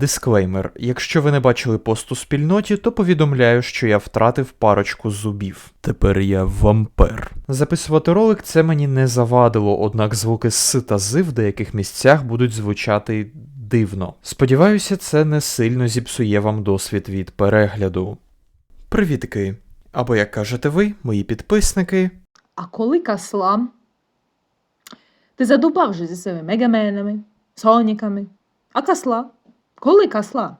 Дисклеймер: якщо ви не бачили пост у спільноті, то повідомляю, що я втратив парочку зубів. Тепер я вампер. Записувати ролик це мені не завадило, однак звуки с та з в деяких місцях будуть звучати дивно. Сподіваюся, це не сильно зіпсує вам досвід від перегляду. Привітки! Або як кажете ви, мої підписники. А коли касла? Ти задубав вже зі своїми мегаменами, соніками. А касла? Коли касла?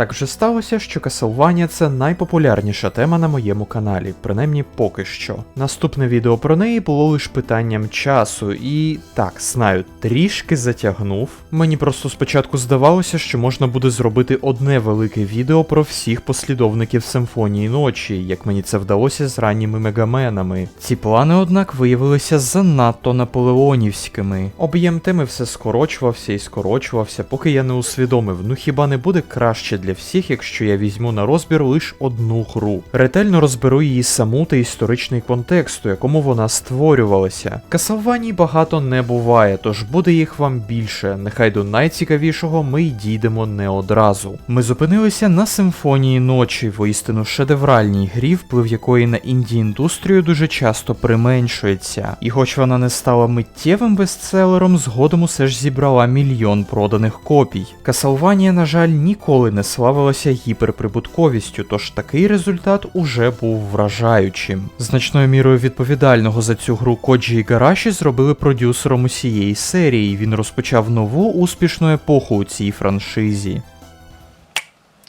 Так вже сталося, що Castlevania – це найпопулярніша тема на моєму каналі, принаймні поки що. Наступне відео про неї було лише питанням часу, і так, знаю, трішки затягнув. Мені просто спочатку здавалося, що можна буде зробити одне велике відео про всіх послідовників симфонії ночі, як мені це вдалося з ранніми мегаменами. Ці плани, однак, виявилися занадто наполеонівськими. Об'єм теми все скорочувався і скорочувався, поки я не усвідомив, ну хіба не буде краще для всіх, якщо я візьму на розбір лише одну гру. Ретельно розберу її саму та історичний контекст, у якому вона створювалася. Касалваній багато не буває, тож буде їх вам більше. Нехай до найцікавішого ми й дійдемо не одразу. Ми зупинилися на симфонії ночі, воістину шедевральній грі, вплив якої на інді індустрію дуже часто применшується. І хоч вона не стала миттєвим бестселером, згодом усе ж зібрала мільйон проданих копій. Касалванія, на жаль, ніколи не славилася гіперприбутковістю, тож такий результат уже був вражаючим. Значною мірою відповідального за цю гру Коджі і Гараші зробили продюсером усієї серії. Він розпочав нову успішну епоху у цій франшизі.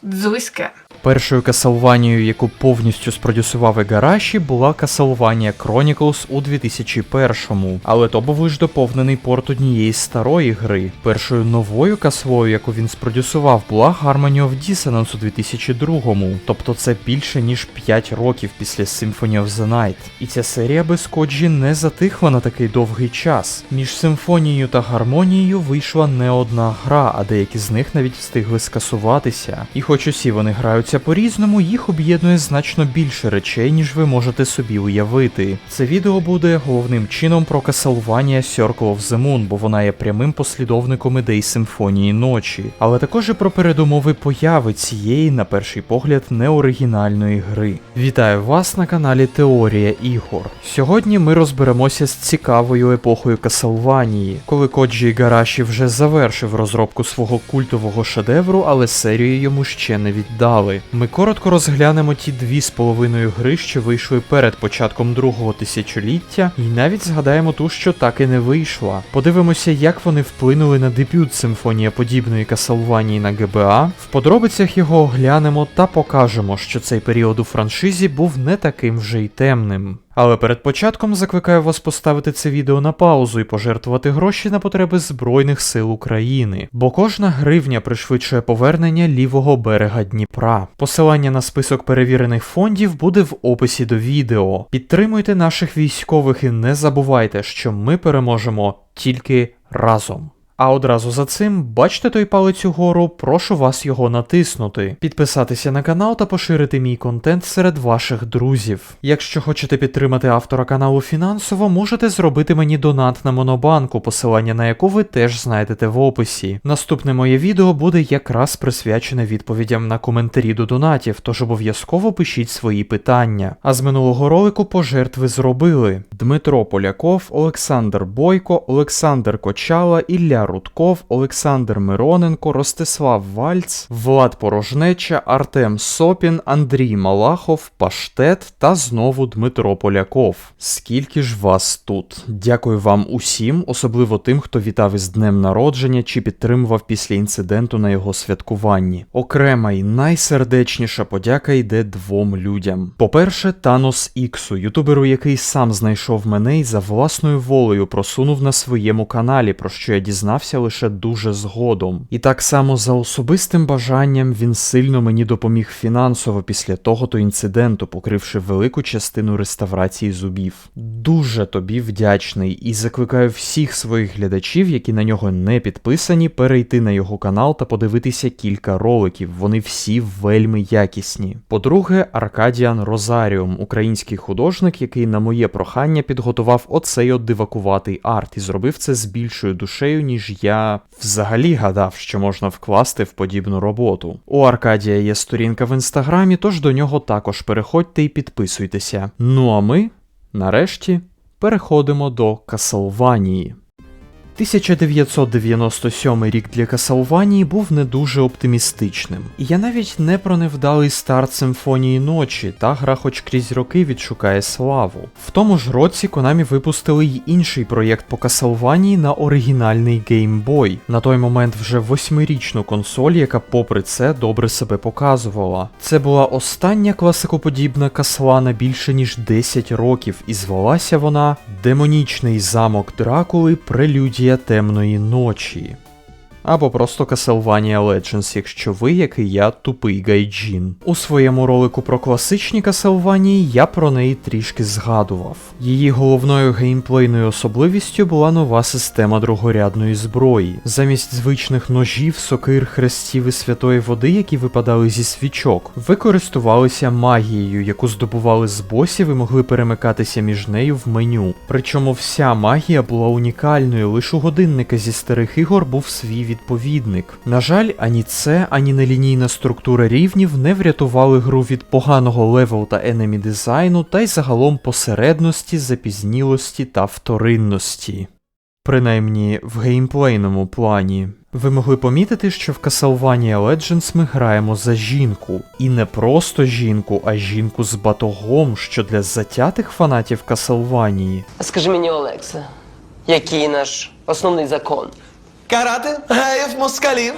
Дзузька. Першою Касалванією, яку повністю спродюсував Ігараші, була Castlevania Chronicles у 2001-му, але то був лише доповнений порт однієї старої гри. Першою новою каслою, яку він спродюсував, була Harmony of Dissonance у 2002-му, тобто це більше ніж 5 років після Symphony of the Night. І ця серія без Коджі не затихла на такий довгий час. Між симфонією та гармонією вийшла не одна гра, а деякі з них навіть встигли скасуватися. І хоч усі вони граються по-різному, їх об'єднує значно більше речей, ніж ви можете собі уявити. Це відео буде головним чином про Castlevania Circle of the Moon, бо вона є прямим послідовником ідей симфонії ночі, але також і про передумови появи цієї, на перший погляд, неоригінальної гри. Вітаю вас на каналі Теорія ігор. Сьогодні ми розберемося з цікавою епохою Castlevania, коли Коджі Гараші вже завершив розробку свого культового шедевру, але серію йому ще не віддали. Ми коротко розглянемо ті дві з половиною гри, що вийшли перед початком другого тисячоліття, і навіть згадаємо ту, що так і не вийшла. Подивимося, як вони вплинули на дебют симфонія подібної Касалванії на ГБА. В подробицях його оглянемо та покажемо, що цей період у франшизі був не таким вже й темним. Але перед початком закликаю вас поставити це відео на паузу і пожертвувати гроші на потреби Збройних сил України, бо кожна гривня пришвидшує повернення лівого берега Дніпра. Посилання на список перевірених фондів буде в описі до відео. Підтримуйте наших військових і не забувайте, що ми переможемо тільки разом. А одразу за цим, бачите той палець угору, прошу вас його натиснути, підписатися на канал та поширити мій контент серед ваших друзів. Якщо хочете підтримати автора каналу фінансово, можете зробити мені донат на Монобанку, посилання на яку ви теж знайдете в описі. Наступне моє відео буде якраз присвячене відповідям на коментарі до донатів, тож обов'язково пишіть свої питання. А з минулого ролику пожертви зробили Дмитро Поляков, Олександр Бойко, Олександр Кочала, Ілля Рудков, Олександр Мироненко, Ростислав Вальц, Влад Порожнеча, Артем Сопін, Андрій Малахов, Паштет та знову Дмитро Поляков. Скільки ж вас тут? Дякую вам усім, особливо тим, хто вітав із днем народження чи підтримував після інциденту на його святкуванні. Окрема і найсердечніша подяка йде двом людям. По-перше, Танос Іксу, ютуберу, який сам знайшов мене і за власною волею просунув на своєму каналі, про що я дізнався лише дуже згодом. І так само за особистим бажанням він сильно мені допоміг фінансово після того то інциденту, покривши велику частину реставрації зубів. Дуже тобі вдячний і закликаю всіх своїх глядачів, які на нього не підписані, перейти на його канал та подивитися кілька роликів. Вони всі вельми якісні. По-друге, Аркадіан Розаріум, український художник, який на моє прохання підготував оцей от дивакуватий арт і зробив це з більшою душею, ніж ніж я взагалі гадав, що можна вкласти в подібну роботу. У Аркадія є сторінка в інстаграмі, тож до нього також переходьте і підписуйтеся. Ну а ми, нарешті, переходимо до Касалванії. 1997 рік для Касалванії був не дуже оптимістичним. І я навіть не про невдалий старт симфонії ночі, та гра хоч крізь роки відшукає славу. В тому ж році Konami випустили й інший проєкт по Касалванії на оригінальний Game Boy, на той момент вже восьмирічну консоль, яка попри це добре себе показувала. Це була остання класикоподібна касла на більше ніж 10 років, і звалася вона Демонічний замок Дракули Прелюдія темної ночі. Або просто Castlevania Legends, якщо ви, як і я, тупий гайджін. У своєму ролику про класичні Castlevania я про неї трішки згадував. Її головною геймплейною особливістю була нова система другорядної зброї. Замість звичних ножів, сокир, хрестів і святої води, які випадали зі свічок, ви користувалися магією, яку здобували з босів і могли перемикатися між нею в меню. Причому вся магія була унікальною, лише у годинника зі старих ігор був свій відповідник. На жаль, ані це, ані нелінійна структура рівнів не врятували гру від поганого левел та енемі дизайну, та й загалом посередності, запізнілості та вторинності. Принаймні в геймплейному плані. Ви могли помітити, що в Castlevania Legends ми граємо за жінку. І не просто жінку, а жінку з батогом, що для затятих фанатів Castlevania Скажи мені, Олекса, який наш основний закон? Карати, геїв, москалів.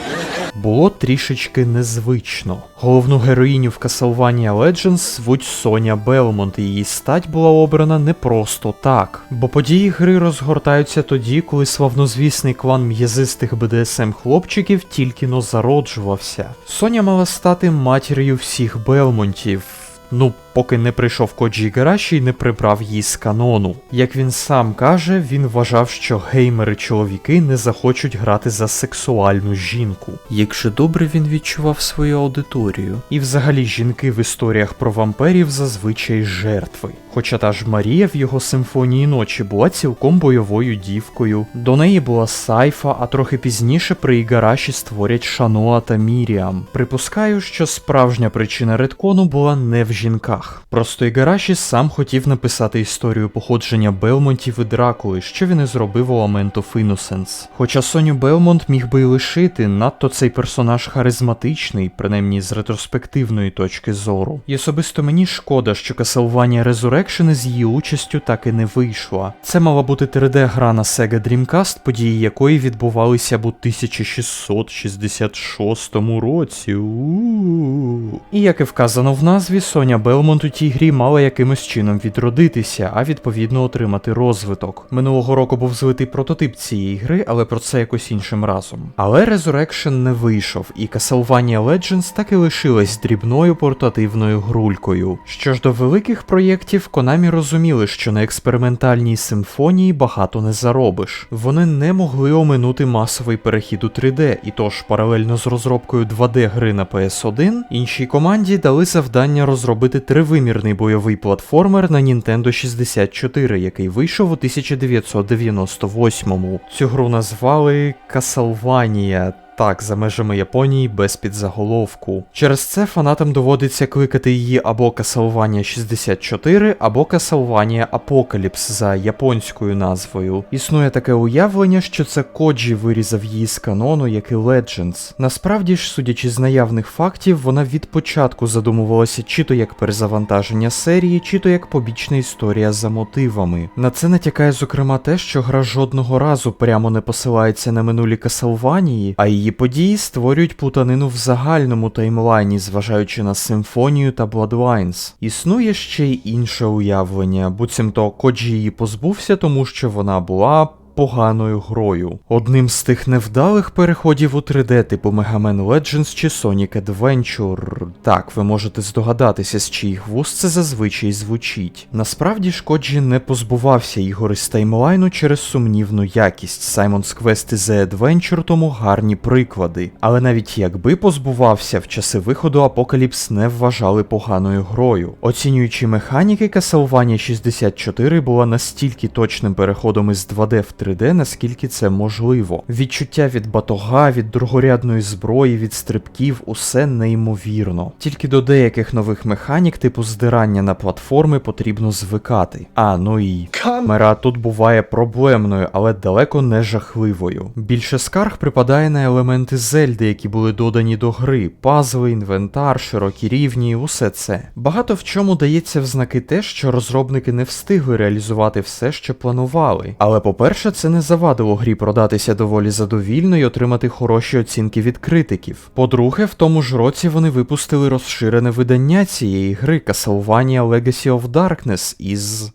було трішечки незвично. Головну героїню в Castlevania Legends звуть Соня Белмонт, і її стать була обрана не просто так. Бо події гри розгортаються тоді, коли славнозвісний клан м'язистих БДСМ хлопчиків тільки но зароджувався. Соня мала стати матір'ю всіх Белмонтів. Ну, поки не прийшов Коджі Гараші і не прибрав її з канону. Як він сам каже, він вважав, що геймери-чоловіки не захочуть грати за сексуальну жінку. Як же добре він відчував свою аудиторію. І взагалі жінки в історіях про вампирів зазвичай жертви. Хоча та ж Марія в його симфонії ночі була цілком бойовою дівкою. До неї була Сайфа, а трохи пізніше при Ігараші створять Шаноа та Міріам. Припускаю, що справжня причина редкону була не в жінках. Просто Ігараші сам хотів написати історію походження Белмонтів і Дракули, що він і зробив у Lament of Innocence. Хоча Соню Белмонт міг би і лишити, надто цей персонаж харизматичний, принаймні з ретроспективної точки зору. І особисто мені шкода, що Castlevania Resurrection з її участю так і не вийшла. Це мала бути 3D-гра на Sega Dreamcast, події якої відбувалися б у 1666 році. У-у-у. І як і вказано в назві, Соня Белмонт у тій грі мала якимось чином відродитися, а відповідно отримати розвиток. Минулого року був злитий прототип цієї гри, але про це якось іншим разом. Але Resurrection не вийшов, і Castlevania Legends так і лишилась дрібною портативною грулькою. Що ж до великих проєктів, Konami розуміли, що на експериментальній симфонії багато не заробиш. Вони не могли оминути масовий перехід у 3D, і тож паралельно з розробкою 2D гри на PS1, іншій команді дали завдання розробити тривимірний бойовий платформер на Nintendo 64, який вийшов у 1998-му. Цю гру назвали Castlevania. Так, за межами Японії без підзаголовку. Через це фанатам доводиться кликати її або Castlevania 64, або Castlevania Apocalypse за японською назвою. Існує таке уявлення, що це Коджі вирізав її з канону, як і Legends. Насправді ж, судячи з наявних фактів, вона від початку задумувалася чи то як перезавантаження серії, чи то як побічна історія за мотивами. На це натякає зокрема те, що гра жодного разу прямо не посилається на минулі Castlevania, а її події створюють плутанину в загальному таймлайні, зважаючи на симфонію та Bloodlines. Існує ще й інше уявлення, буцімто Коджі її позбувся, тому що вона була. Поганою грою. Одним з тих невдалих переходів у 3D типу Mega Man Legends чи Sonic Adventure. Так, ви можете здогадатися, з чиїх вуст це зазвичай звучить. Насправді ж Коджі не позбувався ігор із таймлайну через сумнівну якість. Simon's Quest і The Adventure тому гарні приклади. Але навіть якби позбувався, в часи виходу Апокаліпс не вважали поганою грою. Оцінюючи механіки, Castlevania 64 була настільки точним переходом із 2D в 3D, наскільки це можливо. Відчуття від батога, від другорядної зброї, від стрибків, усе неймовірно. Тільки до деяких нових механік, типу здирання на платформи, потрібно звикати. А, ну і Камера тут буває проблемною, але далеко не жахливою. Більше скарг припадає на елементи Зельди, які були додані до гри: пазли, інвентар, широкі рівні, усе це. Багато в чому дається в знаки те, що розробники не встигли реалізувати все, що планували. Але по-перше, це не завадило грі продатися доволі задовільно і отримати хороші оцінки від критиків. По-друге, в тому ж році вони випустили розширене видання цієї гри Castlevania Legacy of Darkness із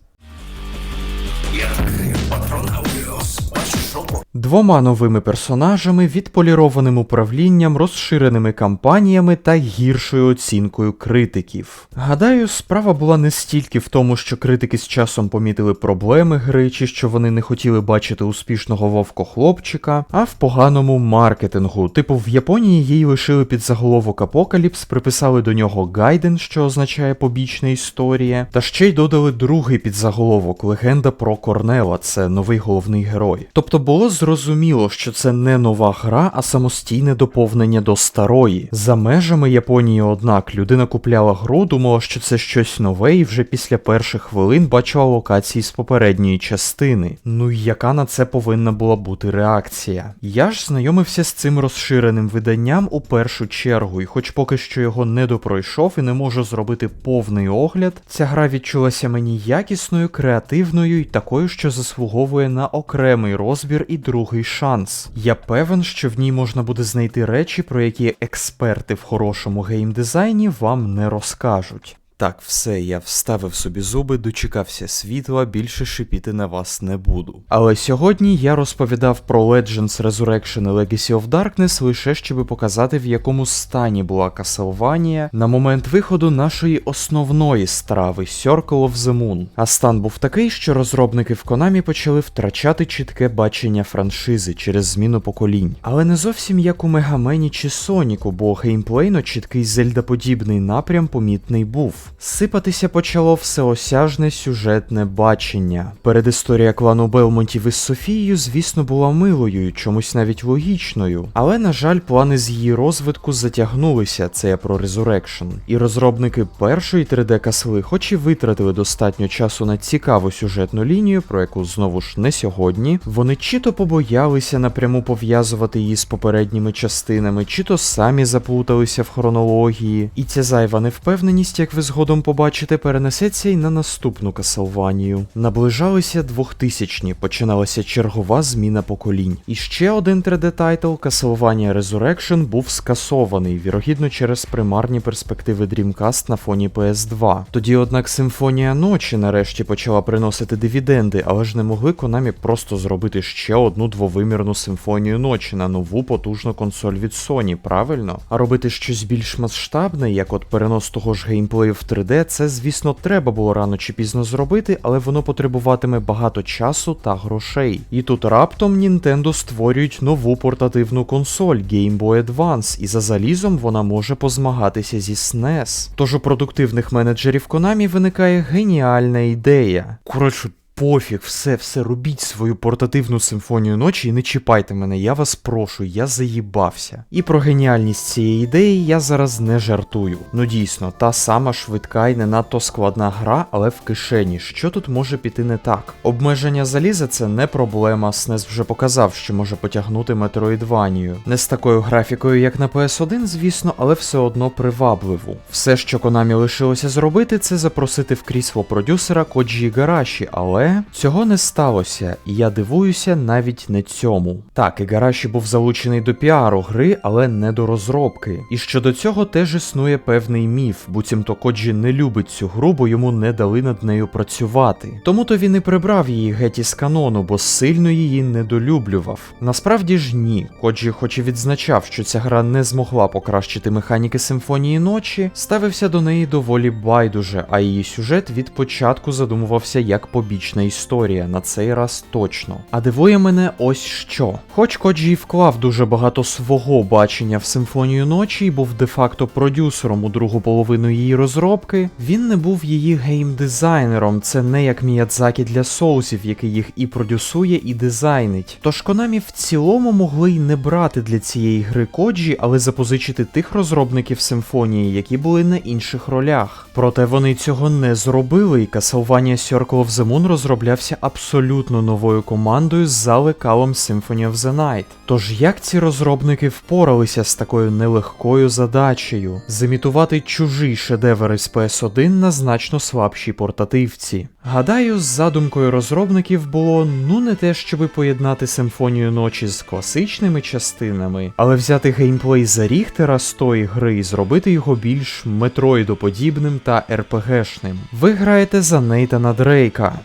Двома новими персонажами, відполірованим управлінням, розширеними кампаніями та гіршою оцінкою критиків. Гадаю, справа була не стільки в тому, що критики з часом помітили проблеми гри, чи що вони не хотіли бачити успішного вовкохлопчика, а в поганому маркетингу. Типу, в Японії їй лишили під заголовок Апокаліпс, приписали до нього Гайден, що означає побічна історія, та ще й додали другий підзаголовок Легенда про Корнела, це новий головний герой. Тобто було зрозуміло, що це не нова гра, а самостійне доповнення до старої. За межами Японії, однак, людина купляла гру, думала, що це щось нове, і вже після перших хвилин бачила локації з попередньої частини. Ну і яка на це повинна була бути реакція? Я ж знайомився з цим розширеним виданням у першу чергу, і хоч поки що його не допройшов і не можу зробити повний огляд, ця гра відчулася мені якісною, креативною і такою, що заслуговує на окремий розбір і другий шанс. Я певен, що в ній можна буде знайти речі, про які експерти в хорошому геймдизайні вам не розкажуть. Так, все, я вставив собі зуби, дочекався світла, більше шипіти на вас не буду. Але сьогодні я розповідав про Legends Resurrection і Legacy of Darkness лише щоб показати, в якому стані була Castlevania на момент виходу нашої основної страви Circle of the Moon. А стан був такий, що розробники в Konami почали втрачати чітке бачення франшизи через зміну поколінь. Але не зовсім як у Мегамені чи Соніку, бо геймплейно чіткий зельдаподібний напрям помітний був. Сипатися почало всеосяжне сюжетне бачення. Передісторія клану Белмонтів із Софією, звісно, була милою і чомусь навіть логічною. Але, на жаль, плани з її розвитку затягнулися, це я про Resurrection. І розробники першої 3D касли, хоч і витратили достатньо часу на цікаву сюжетну лінію, про яку знову ж не сьогодні, вони чи то побоялися напряму пов'язувати її з попередніми частинами, чи то самі заплуталися в хронології. І ця зайва невпевненість, як ви згодом побачите, перенесеться й на наступну Касалванію. Наближалися 2000-ні, починалася чергова зміна поколінь. І ще один 3D тайтл Castlevania Resurrection був скасований, вірогідно через примарні перспективи Dreamcast на фоні PS2. Тоді, однак, Симфонія ночі нарешті почала приносити дивіденди, але ж не могли Konami просто зробити ще одну двовимірну симфонію ночі на нову потужну консоль від Sony, правильно? А робити щось більш масштабне, як от перенос того ж геймплею в 3D, це, звісно, треба було рано чи пізно зробити, але воно потребуватиме багато часу та грошей. І тут раптом Nintendo створюють нову портативну консоль Game Boy Advance, і за залізом вона може позмагатися зі SNES. Тож у продуктивних менеджерів Konami виникає геніальна ідея. Коротше, Пофіг, все, все, робіть свою портативну симфонію ночі і не чіпайте мене, я вас прошу, я заїбався. І про геніальність цієї ідеї я зараз не жартую. Ну дійсно, та сама швидка і не надто складна гра, але в кишені. Що тут може піти не так? Обмеження заліза це не проблема. SNES вже показав, що може потягнути Метроїдванію. Не з такою графікою, як на PS1, звісно, але все одно привабливу. Все, що Konami лишилося зробити, це запросити в крісло продюсера Коджі Гараші, але цього не сталося, і я дивуюся навіть не цьому. Так, Ігараші був залучений до піару гри, але не до розробки. І щодо цього теж існує певний міф, буцімто Коджі не любить цю гру, бо йому не дали над нею працювати. Тому то він і прибрав її геть із канону, бо сильно її недолюблював. Насправді ж ні. Коджі, хоч і відзначав, що ця гра не змогла покращити механіки симфонії ночі, ставився до неї доволі байдуже, а її сюжет від початку задумувався як побічна логічна історія, на цей раз точно. А дивує мене ось що. Хоч Коджі вклав дуже багато свого бачення в симфонію ночі і був де-факто продюсером у другу половину її розробки, він не був її геймдизайнером. Це не як Міядзакі для соусів, який їх і продюсує, і дизайнить. Тож Konami в цілому могли й не брати для цієї гри Коджі, але запозичити тих розробників симфонії, які були на інших ролях. Проте вони цього не зробили, і Castlevania Circle of the Moon розроблявся абсолютно новою командою за лекалом Symphony of the Night. Тож як ці розробники впоралися з такою нелегкою задачею зимітувати чужий шедевр із PS1 на значно слабшій портативці? Гадаю, з задумкою розробників було ну не те, щоби поєднати симфонію ночі з класичними частинами, але взяти геймплей за Ріхтера з тої гри і зробити його більш метроїдоподібним та РПГшним. Ви граєте за Нейтана Дрейка.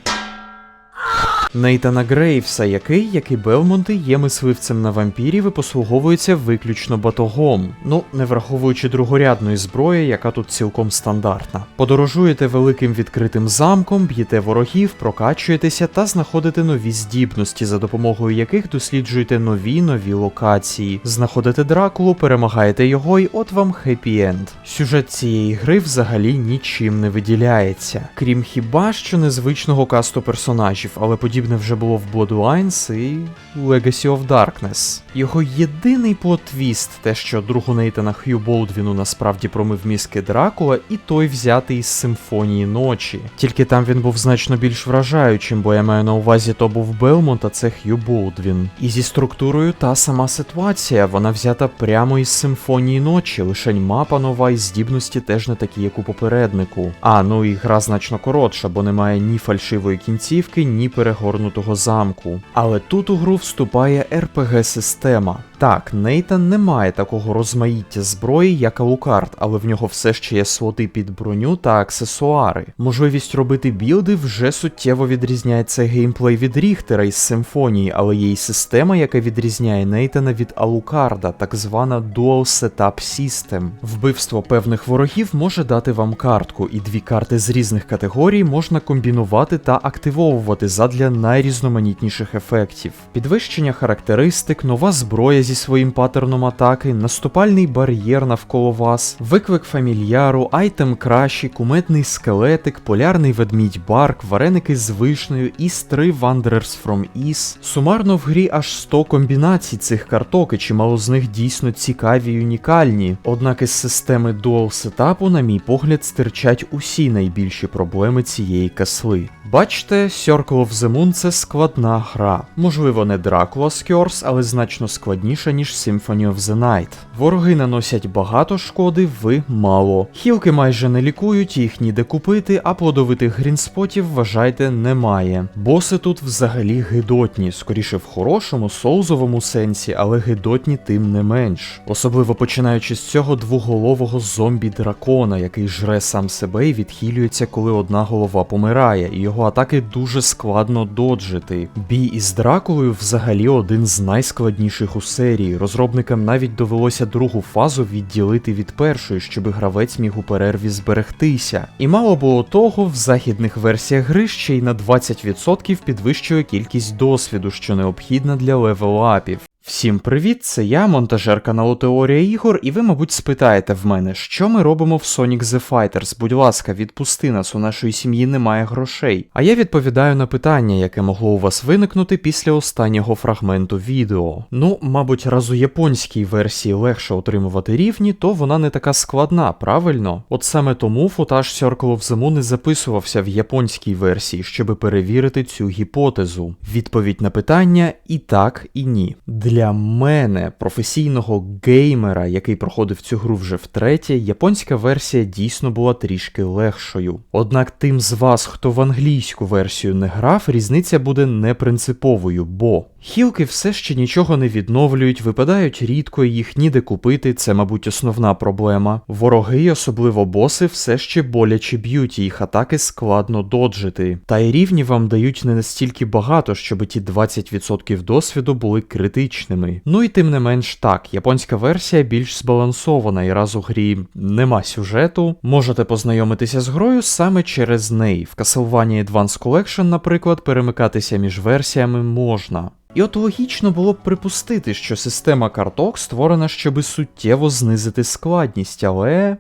Нейтана Грейвса, який, як і Белмонти, є мисливцем на вампірів і послуговується виключно батогом, ну не враховуючи другорядної зброї, яка тут цілком стандартна. Подорожуєте великим відкритим замком, б'єте ворогів, прокачуєтеся та знаходите нові здібності, за допомогою яких досліджуєте нові нові локації. Знаходите Дракулу, перемагаєте його, і от вам хеппі-енд. Сюжет цієї гри взагалі нічим не виділяється, крім хіба що незвичного касту персонажів, але подібне вже було в Bloodlines і Legacy of Darkness. Його єдиний плот-твіст, те, що другу Нейтана Хью Болдвіну насправді промив мізки Дракула, і той взятий із симфонії ночі. Тільки там він був значно більш вражаючим, бо я маю на увазі то був Белмонт, а це Хью Болдвін. І зі структурою та сама ситуація, вона взята прямо із симфонії ночі, лишень мапа нова і здібності теж не такі, як у попереднику. А, ну і гра значно коротша, бо немає ні фальшивої кінцівки, ні перегорнутого замку. Але тут у гру вступає РПГ-система. Так, Нейтан не має такого розмаїття зброї, як Алукард, але в нього все ще є слоти під броню та аксесуари. Можливість робити білди вже суттєво відрізняє цей геймплей від Ріхтера із симфонії, але є й система, яка відрізняє Нейтана від Алукарда, так звана Dual Setup System. Вбивство певних ворогів може дати вам картку, і дві карти з різних категорій можна комбінувати та активовувати задля найрізноманітніших ефектів. Підвищення характеристик, нова зброя зі своїм паттерном атаки, наступальний бар'єр навколо вас, виклик фамільяру, айтем кращий, куметний скелетик, полярний ведмідь Барк, вареники з вишнею, Іс 3 Wanderers from Is. Сумарно в грі аж 100 комбінацій цих карток, і чимало з них дійсно цікаві й унікальні. Однак із системи Dual сетапу, на мій погляд, стирчать усі найбільші проблеми цієї касли. Бачите, Circle of the Moon це складна гра. Можливо, не Dracula's Curse, але значно складніша, ніж Symphony of the Night. Вороги наносять багато шкоди, ви мало. Хілки майже не лікують, їх ніде купити, а плодовитих грінспотів, вважайте, немає. Боси тут взагалі гидотні, скоріше в хорошому, соузовому сенсі, але гидотні тим не менш. Особливо починаючи з цього двоголового зомбі-дракона, який жре сам себе і відхилюється, коли одна голова помирає, і його атаки дуже складно доджити. Бій із Дракулою взагалі один з найскладніших у серії. Розробникам навіть довелося другу фазу відділити від першої, щоб гравець міг у перерві зберегтися. І мало було того, в західних версіях гри ще й на 20% підвищує кількість досвіду, що необхідна для левелапів. Всім привіт, це я, монтажер каналу Теорія ігор, і ви, мабуть, спитаєте в мене, що ми робимо в Sonic the Fighters. Будь ласка, відпусти нас, у нашої сім'ї немає грошей. А я відповідаю на питання, яке могло у вас виникнути після останнього фрагменту відео. Ну, мабуть, раз у японській версії легше отримувати рівні, то вона не така складна, правильно? От саме тому футаж Circle of the Moon не записувався в японській версії, щоб перевірити цю гіпотезу. Відповідь на питання і так, і ні. Для мене, професійного геймера, який проходив цю гру вже втретє, японська версія дійсно була трішки легшою. Однак тим з вас, хто в англійську версію не грав, різниця буде непринциповою, бо хілки все ще нічого не відновлюють, випадають рідко, їх ніде купити, це, мабуть, основна проблема. Вороги, особливо боси, все ще боляче б'ють, і їх атаки складно доджити. Та й рівні вам дають не настільки багато, щоб ті 20% досвіду були критичними. Комічними. Ну і тим не менш так, японська версія більш збалансована, і раз у грі нема сюжету, можете познайомитися з грою саме через неї. В Castlevania Advance Collection, наприклад, перемикатися між версіями можна. І от логічно було б припустити, що система карток створена, щоби суттєво знизити складність, але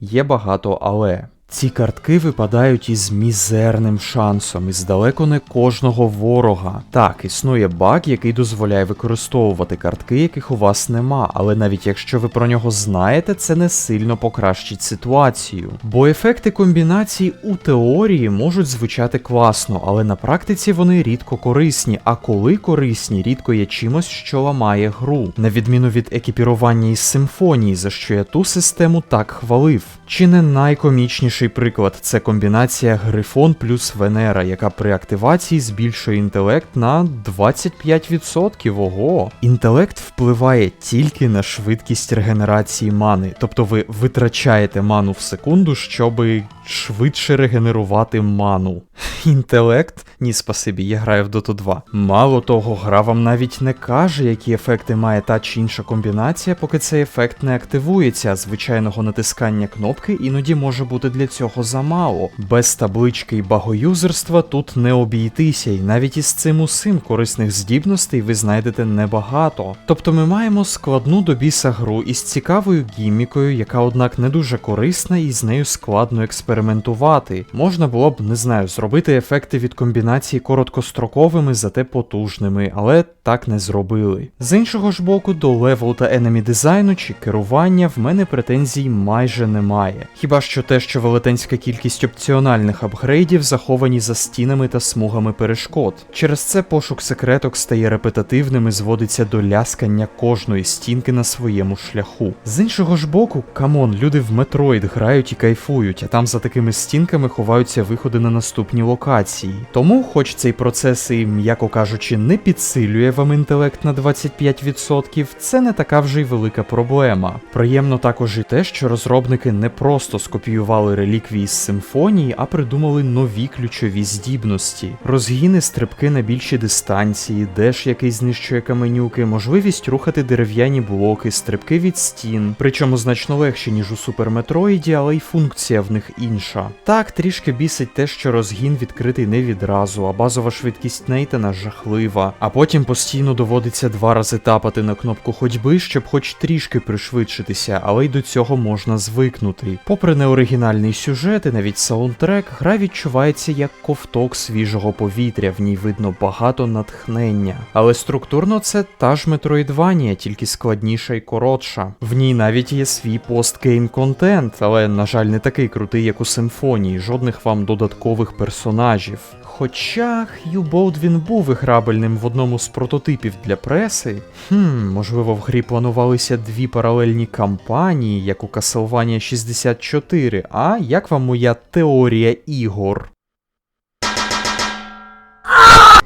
є багато але. Ці картки випадають із мізерним шансом, із далеко не кожного ворога. Так, існує баг, який дозволяє використовувати картки, яких у вас нема, але навіть якщо ви про нього знаєте, це не сильно покращить ситуацію. Бо ефекти комбінацій у теорії можуть звучати класно, але на практиці вони рідко корисні, а коли корисні, рідко є чимось, що ламає гру. На відміну від екіпірування із симфонії, за що я ту систему так хвалив. Чи не найкомічніший приклад це комбінація Грифон плюс Венера, яка при активації збільшує інтелект на 25%. Ого! Інтелект впливає тільки на швидкість регенерації мани, тобто ви витрачаєте ману в секунду, щоби швидше регенерувати ману. Інтелект? Ні, спасибі, я граю в Dota 2. Мало того, гра вам навіть не каже, які ефекти має та чи інша комбінація, поки цей ефект не активується. Звичайного натискання кнопки іноді може бути для цього замало. Без таблички і багоюзерства тут не обійтися, і навіть із цим усім корисних здібностей ви знайдете небагато. Тобто ми маємо складну до біса гру із цікавою гіммікою, яка однак не дуже корисна і з нею складно експериментувати. Можна було б, не знаю, зробити ефекти від комбінації короткостроковими, зате потужними, але так не зробили. З іншого ж боку, до левел та енемі дизайну чи керування в мене претензій майже немає. Хіба що те, що велетенська кількість опціональних апгрейдів заховані за стінами та смугами перешкод. Через це пошук секреток стає репетативним і зводиться до ляскання кожної стінки на своєму шляху. З іншого ж боку, камон, люди в Метроїд грають і кайфують, а там за такими стінками ховаються виходи на наступні локації. Тому, хоч цей процес і, м'яко кажучи, не підсилює вам інтелект на 25%, це не така вже й велика проблема. Приємно також і те, що розробники не просто скопіювали реліквії з симфонії, а придумали нові ключові здібності: розгіни, стрибки на більші дистанції, деш, який знищує каменюки, можливість рухати дерев'яні блоки, стрибки від стін, причому значно легші, ніж у Супер Метроїді, але й функція в них інша. Так, трішки бісить те, що розгін відкритий не відразу, а базова швидкість Нейтана жахлива. А потім постійно доводиться два рази тапати на кнопку ходьби, щоб хоч трішки пришвидшитися, але й до цього можна звикнути. Попри неоригінальний сюжет і навіть саундтрек, гра відчувається як ковток свіжого повітря, в ній видно багато натхнення. Але структурно це та ж Метроїдванія, тільки складніша і коротша. В ній навіть є свій постгейм контент, але, на жаль, не такий крутий, як у симфонії, жодних вам додаткових персонажів. Хоча Хью Болдвін був іграбельним в одному з прототипів для преси, хм, можливо, в грі планувалися дві паралельні кампанії, як у Castlevania 64, а як вам моя теорія ігор?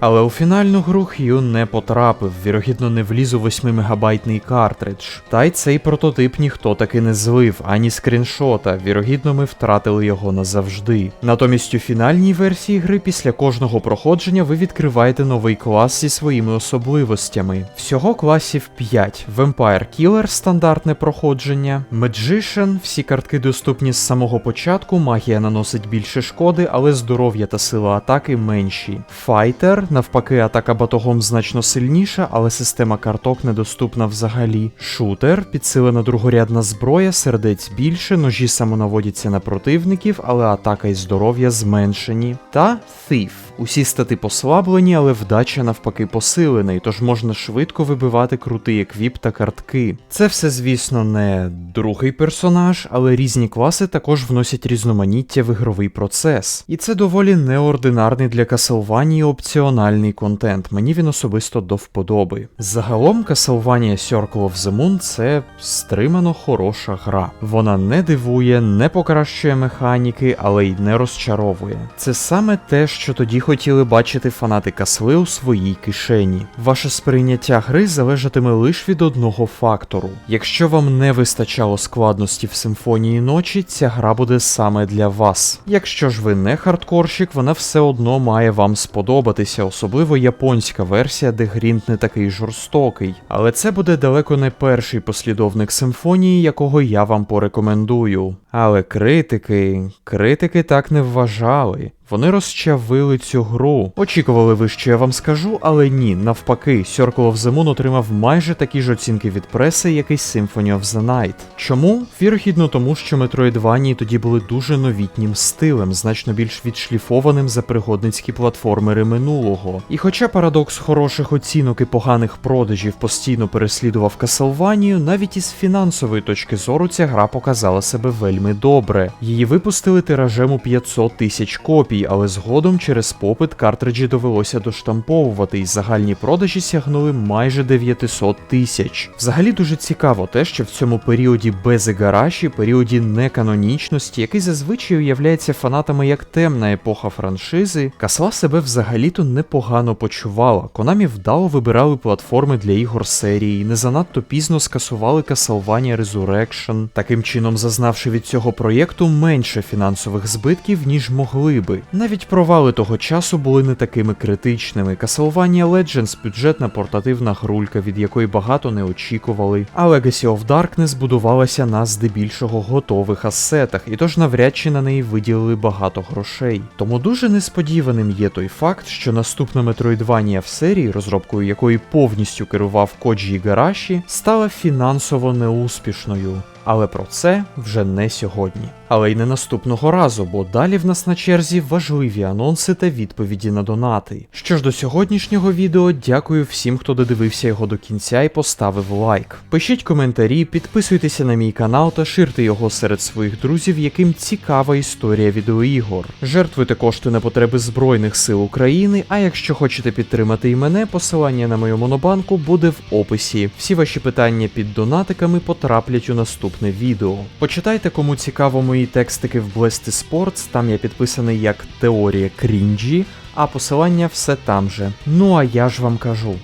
Але у фінальну гру Хью не потрапив, вірогідно не вліз у 8-мегабайтний картридж. Та й цей прототип ніхто таки не злив, ані скріншота, вірогідно, ми втратили його назавжди. Натомість у фінальній версії гри після кожного проходження ви відкриваєте новий клас зі своїми особливостями. Всього класів 5. Vampire Killer стандартне проходження, Magician, всі картки доступні з самого початку, магія наносить більше шкоди, але здоров'я та сила атаки менші. Fighter, навпаки, атака батогом значно сильніша, але система карток недоступна взагалі. Шутер, підсилена другорядна зброя, сердець більше, ножі самонаводяться на противників, але атака і здоров'я зменшені. Та Thief. Усі стати послаблені, але вдача навпаки посилена, і тож можна швидко вибивати крутий еквіп та картки. Це все, звісно, не другий персонаж, але різні класи також вносять різноманіття в ігровий процес. І це доволі неординарний для Castlevania опціональний контент. Мені він особисто до вподоби. Загалом Castlevania Circle of the Moon це стримано хороша гра. Вона не дивує, не покращує механіки, але й не розчаровує. Це саме те, що тоді хотів хотіли бачити фанати Касли у своїй кишені. Ваше сприйняття гри залежатиме лише від одного фактору. Якщо вам не вистачало складності в симфонії ночі, ця гра буде саме для вас. Якщо ж ви не хардкорщик, вона все одно має вам сподобатися, особливо японська версія, де грінт не такий жорстокий. Але це буде далеко не перший послідовник симфонії, якого я вам порекомендую. Але критики, критики так не вважали. Вони розчавили цю гру. Очікували ви, що я вам скажу, але ні, навпаки, Circle of the Moon отримав майже такі ж оцінки від преси, як і Symphony of the Night. Чому? Вірогідно тому, що Metroidvania тоді були дуже новітнім стилем, значно більш відшліфованим за пригодницькі платформери минулого. І хоча парадокс хороших оцінок і поганих продажів постійно переслідував Castlevania, навіть із фінансової точки зору ця гра показала себе вельми добре. Її випустили тиражем у 500 тисяч копій, але згодом через попит картриджі довелося доштамповувати, і загальні продажі сягнули майже 900 тисяч. Взагалі дуже цікаво те, що в цьому періоді без Ігараші, періоді неканонічності, який зазвичай уявляється фанатами як темна епоха франшизи, Касла себе взагалі-то непогано почувала. Конамі вдало вибирали платформи для ігор серії, не занадто пізно скасували Castlevania Resurrection, таким чином зазнавши від цього проєкту менше фінансових збитків, ніж могли би. Навіть провали того часу були не такими критичними. Castlevania Legends бюджетна портативна грулька, від якої багато не очікували. А Legacy of Darkness будувалася на здебільшого готових асетах, і тож навряд чи на неї виділили багато грошей. Тому дуже несподіваним є той факт, що наступна Metroidvania в серії, розробкою якої повністю керував Коджі Ігараші, стала фінансово неуспішною. Але про це вже не сьогодні. Але й не наступного разу, бо далі в нас на черзі важливі анонси та відповіді на донати. Що ж до сьогоднішнього відео, дякую всім, хто додивився його до кінця і поставив лайк. Пишіть коментарі, підписуйтеся на мій канал та ширте його серед своїх друзів, яким цікава історія відеоігор. Жертвуйте кошти на потреби Збройних сил України. А якщо хочете підтримати і мене, посилання на мою монобанку буде в описі. Всі ваші питання під донатиками потраплять у наступне відео. Почитайте, кому цікаво мої текстики в Blesty Sports, там я підписаний як Теорія Крінджі, а посилання все там же. Ну а я ж вам кажу: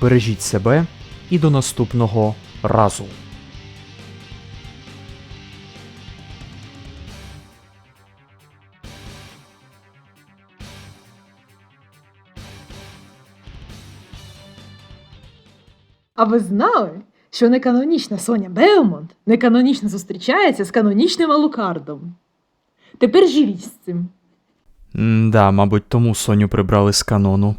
бережіть себе і до наступного разу. А ви знали, що неканонічна Соня Белмонт неканонічно зустрічається з канонічним Алукардом? Тепер живіть з цим. Да, мабуть, тому Соню прибрали з канону.